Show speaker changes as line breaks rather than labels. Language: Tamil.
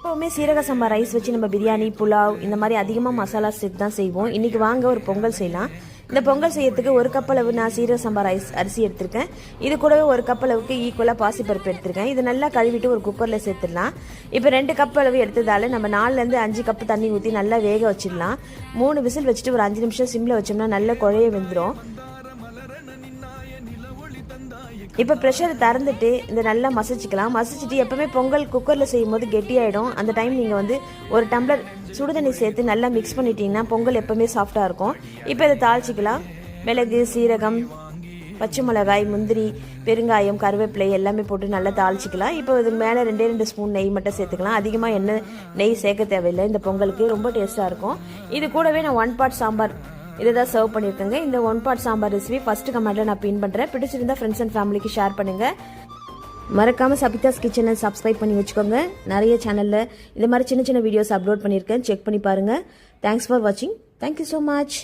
எப்போவுமே சீரக சம்பா ரைஸ் வச்சு நம்ம பிரியாணி புலாவ் இந்த மாதிரி அதிகமாக மசாலா சேர்த்து தான் செய்வோம். இன்றைக்கி வாங்க ஒரு பொங்கல் செய்யலாம். இந்த பொங்கல் செய்யறதுக்கு ஒரு கப் அளவு நான் சீரக சம்பா ரைஸ் அரிசி எடுத்திருக்கேன். இது கூடவே ஒரு கப் அளவுக்கு ஈக்குவலாக பாசிப்பருப்பு எடுத்திருக்கேன். இது நல்லா கழுவிட்டு ஒரு குக்கரில் சேர்த்துடலாம். இப்போ ரெண்டு கப் அளவு எடுத்ததால நம்ம நாலுலேருந்து அஞ்சு கப் தண்ணி ஊற்றி நல்லா வேக வச்சிடலாம். மூணு விசில் வச்சுட்டு ஒரு அஞ்சு நிமிஷம் சிம்மில் வச்சோம்னா நல்லா குழைய வெந்துடும் இப்போ ப்ரெஷர் திறந்துட்டு இந்த நல்லா மசிச்சுக்கலாம். மசிச்சுட்டு எப்பவுமே பொங்கல் குக்கரில் செய்யும் போது கெட்டியாயிடும். அந்த டைம் நீங்கள் வந்து ஒரு டம்ளர் சுடுதண்ணி சேர்த்து நல்லா மிக்ஸ் பண்ணிட்டீங்கன்னா பொங்கல் எப்பவுமே சாஃப்டாக இருக்கும். இப்போ இதை தாளிச்சிக்கலாம். மிளகு சீரகம் பச்சை மிளகாய் முந்திரி பெருங்காயம் கருவேப்பிலை எல்லாமே போட்டு நல்லா தாளிச்சிக்கலாம். இப்போ இது மேலே ரெண்டே ரெண்டு ஸ்பூன் நெய் மட்டும் சேர்த்துக்கலாம். அதிகமாக எண்ணெய் நெய் சேர்க்க தேவையில்லை. இந்த பொங்கலுக்கு ரொம்ப டேஸ்ட்டாக இருக்கும். இது கூடவே நான் ஒன் பார்ட் சாம்பார் இதை தான் சர்வ் பண்ணியிருக்கேங்க. இந்த one part sambar recipe first கமெண்ட்ல நான் பின் பண்ணுறேன் பிடிச்சிருந்தா ஃப்ரெண்ட்ஸ் அண்ட் ஃபேமிலிக்கு ஷேர் பண்ணுங்க. மறக்காம சபிதாஸ் கிச்சனை சப்ஸ்கிரைப் பண்ணி வச்சுக்கோங்க. நிறைய சேனலில் இந்த மாதிரி சின்ன சின்ன வீடியோஸ் அப்லோட் பண்ணியிருக்கேன். செக் பண்ணி பாருங்க. தேங்க்ஸ் ஃபார் வாட்சிங் தேங்க்யூ ஸோ மச்